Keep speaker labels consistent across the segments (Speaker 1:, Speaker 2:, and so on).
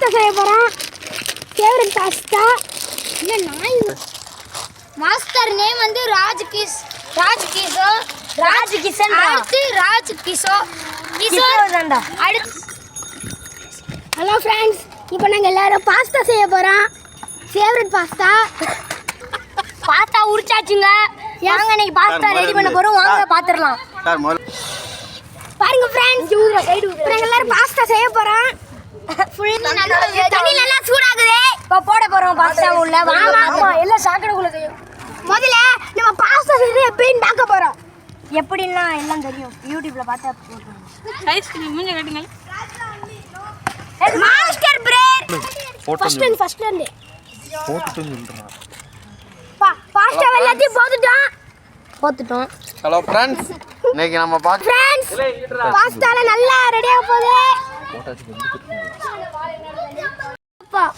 Speaker 1: Pasta செய்ய போகிறோம் favourite pasta இல்லை நாய்?
Speaker 2: மாஸ்டர் நேம் வந்து ராஜ் கிஸ் ராஜ் கிஷோ
Speaker 1: ராஜ் கிஷன்
Speaker 2: அடுத்து ராஜ் கிஷோ கிஷோ
Speaker 1: தான்டா.
Speaker 2: அடுத்து
Speaker 1: ஹலோ ஃப்ரெண்ட்ஸ் இப்போ நாங்கள் எல்லாரும் பாஸ்தா செய்ய போகிறோம் ஃபேவரட் பாஸ்தா
Speaker 2: பாஸ்தா உரிச்சாச்சுங்க. வாங்க இன்னைக்கு பாஸ்தா ரெடி பண்ண போறோம். வாங்க பாத்துரலாம்.
Speaker 3: சார் முதல்ல
Speaker 1: பாருங்க ஃப்ரெண்ட்ஸ் இப்போ நாங்கள் எல்லாரும் பாஸ்தா செய்ய போகிறோம் தண்ணி நல்லா சூடாகுது.
Speaker 2: இப்போ போட போறோம் பாஸ்தா உள்ள. வாங்க
Speaker 1: ஆமா,
Speaker 2: எல்லாம் சாக்கடைக்குள்ள
Speaker 1: முதல்ல நம்ம பாஸ்தா எப்படின்னு பார்க்க போகிறோம்
Speaker 2: எப்படின்னா எல்லாம் தெரியும். யூடியூப்ல பார்த்தா
Speaker 1: மாஸ்டர் பிரேக்
Speaker 3: போட்டு
Speaker 1: ஃபர்ஸ்ட் இருந்து ஃபர்ஸ்ட்
Speaker 3: சொல்கிறேன்
Speaker 1: பா பாஸ்தா எல்லாத்தையும் போட்டுட்டோம்.
Speaker 2: போத்துட்டோம்
Speaker 3: ஹலோ ஃப்ரெண்ட்ஸ் இன்னைக்கு நம்ம பார்த்து
Speaker 1: ஃப்ரெண்ட்ஸ் பாஸ்தால நல்லா ரெடியாக போகுது. அப்பா,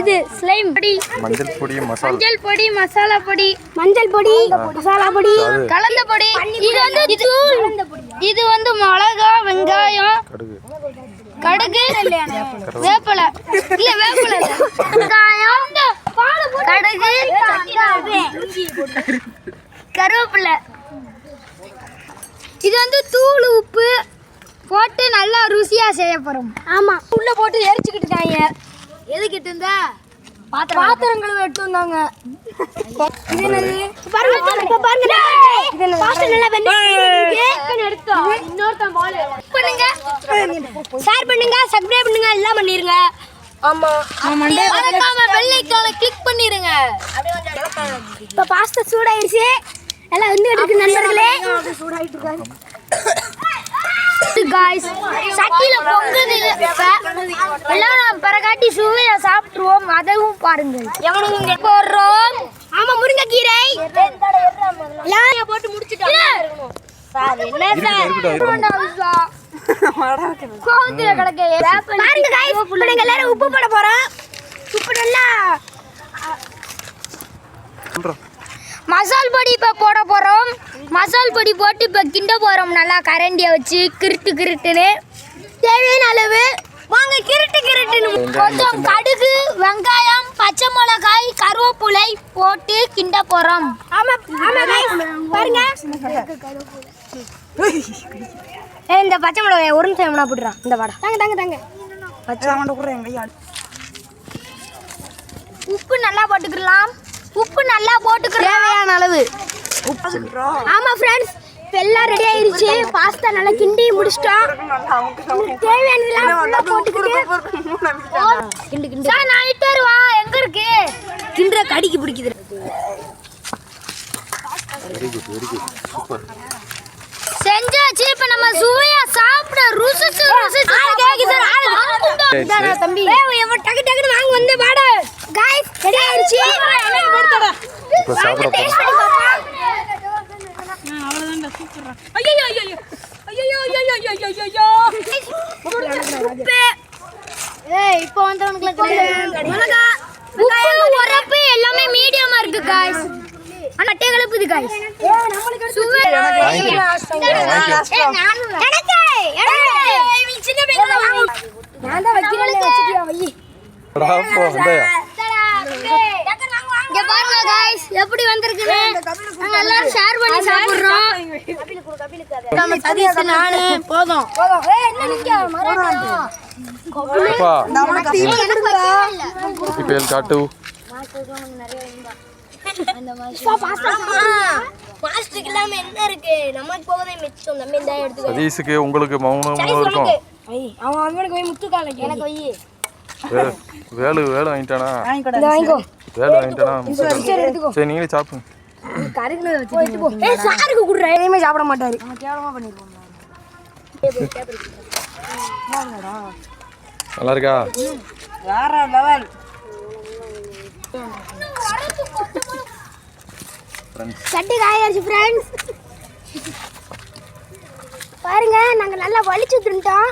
Speaker 2: இது ஸ்லைம் பொடி.
Speaker 3: மஞ்சள் பொடி மசாலா.
Speaker 2: மஞ்சள் பொடி மசாலா பொடி.
Speaker 1: மஞ்சள் பொடி மசாலா பொடி.
Speaker 2: கலந்த பொடி. இது வந்து தூள். இது வந்து மிளகா வெங்காயம்.
Speaker 3: கடுகு.
Speaker 2: வேப்பிலை. இல்ல வேப்பிலை. வெங்காயம். கடுகு. கருவேப்பிலை. இது வந்து தூள் உப்பு. போட்டு நல்லா ருசியா செய்ய போறோம்.
Speaker 1: ஆமா
Speaker 2: உள்ள போட்டு எரிச்சுக்கிட்டு இருக்காங்க. எதுக்கிட்டு இருந்தா பாத்திரம். பாத்திரங்களும் எடுத்து வந்தாங்க.
Speaker 1: பாருங்க. பாருங்க பாஸ்தா நல்லா வெந்து
Speaker 2: எடுத்தோம். இன்னொருத்தன் பால் பண்ணுங்க.
Speaker 1: ஷேர் பண்ணுங்க சப்ஸ்கிரைப் பண்ணுங்க எல்லாம் பண்ணிருங்க.
Speaker 2: ஆமா. மறக்காம பெல் ஐகானை கிளிக் பண்ணிருங்க.
Speaker 1: இப்ப பாஸ்தா சூடாயிருச்சு. எல்லாம் வந்துட்டு இருக்கு நண்பர்களே.
Speaker 2: காய்ஸ் சட்டியில பொங்குது. எல்லாம் நான் பிறகாட்டி சுவையை சாப்பிட்டுருவோம். அதையும் பாருங்கள். எவனுங்க போடுறோம்.
Speaker 1: ஆமா முருங்கைக்கீரை. எல்லாம் போட்டு முடிச்சிட்டோம்
Speaker 2: சார் என்ன சார்? கோவத்துல கிடக்க.
Speaker 1: பாருங்க guys, இப்ப நாங்க எல்லாரும் உப்பு போட போறோம். உப்பு நல்லா
Speaker 3: சொல்கிறோம்
Speaker 2: மசால் பொடி இப்போ போட மசால் பொடி போட்டு இப்போ கிண்ட போகிறோம் நல்லா கரண்டியை வச்சு கிருட்டு கிருட்டுன்னு.
Speaker 1: தேவையான அளவு
Speaker 2: வாங்க கிருட்டு கிருட்டுன்னு. கொஞ்சம் கடுகு வெங்காயம் பச்சை மிளகாய் கருவேப்பிலை போட்டு கிண்ட போகிறோம்
Speaker 1: ஆமா ஆமா guys, பாருங்க.
Speaker 2: ஏ இந்த பச்சை மிளகாய் ஒரு நிமிஷம் எவனா போட்டுறான் இந்த வாடா.
Speaker 1: தாங்க தாங்க தாங்க.
Speaker 2: உப்பு நல்லா போட்டுக்கலாம். உப்பு நல்லா போட்டுக்கலாம். தேவையான அளவு.
Speaker 1: ஆமா ஃப்ரெண்ட்ஸ் இப்போ எல்லாம் ரெடி ஆயிடுச்சு பாஸ்தா நல்லா கிண்டி முடிச்சிட்டோம். தேவையானதெல்லாம் போட்டுக்கிட்டு.
Speaker 2: கிண்டு சார் நான் இட்டு வருவா. எங்க இருக்கு? கிண்டுற கடிக்கு பிடிக்குது. செஞ்சாச்சு. இப்போ நம்ம சுவையா சாப்பிட ருசிச்சு ருசிச்சு
Speaker 1: தம்பி. டக்கு டக்குன்னு வாங்க வந்து பாடு காய்ஸ் ரெடி ஆயிடுச்சு
Speaker 3: இப்போ சாப்பிட
Speaker 2: இப்போ வந்தவங்களுக்கு எல்லாமே மீடியமா இருக்கு காய்ஸ் ஆனா அட்டை கலப்புது
Speaker 1: நான் தான் வைக்கிறேன்
Speaker 2: வச்சுக்கியா வையி. எப்படி வந்திருக்குன்னு நாங்க எல்லாரும் ஷேர் பண்ணி சாப்பிடுறோம். நம்ம சதீஷ் நானு போதும்.
Speaker 3: ஏழு காட்டு.
Speaker 1: மாஸ்டருக்கு இல்லாம என்ன இருக்கு? நமக்கு போவதே மிச்சம். நம்ம இந்த எடுத்து
Speaker 3: சதீஷுக்கு உங்களுக்கு மௌனமும் இருக்கும்.
Speaker 1: அவன் அவனுக்கு போய் முத்து கால எனக்கு வே-
Speaker 3: வேலு வேலு வாங்கிட்டானா?
Speaker 1: வாங்கிக்கோ.
Speaker 3: வேலு வாங்கிட்டானா? சரி நீங்களே சாப்பிடுங்க.
Speaker 1: சாருக்கு குடுற. எதையுமே சாப்பிட மாட்டாரு.
Speaker 3: நல்லா இருக்கா?
Speaker 1: சட்டி காயாச்சு ஃப்ரெண்ட்ஸ் பாருங்க நாங்க நல்லா வலிச்சு தின்ட்டோம்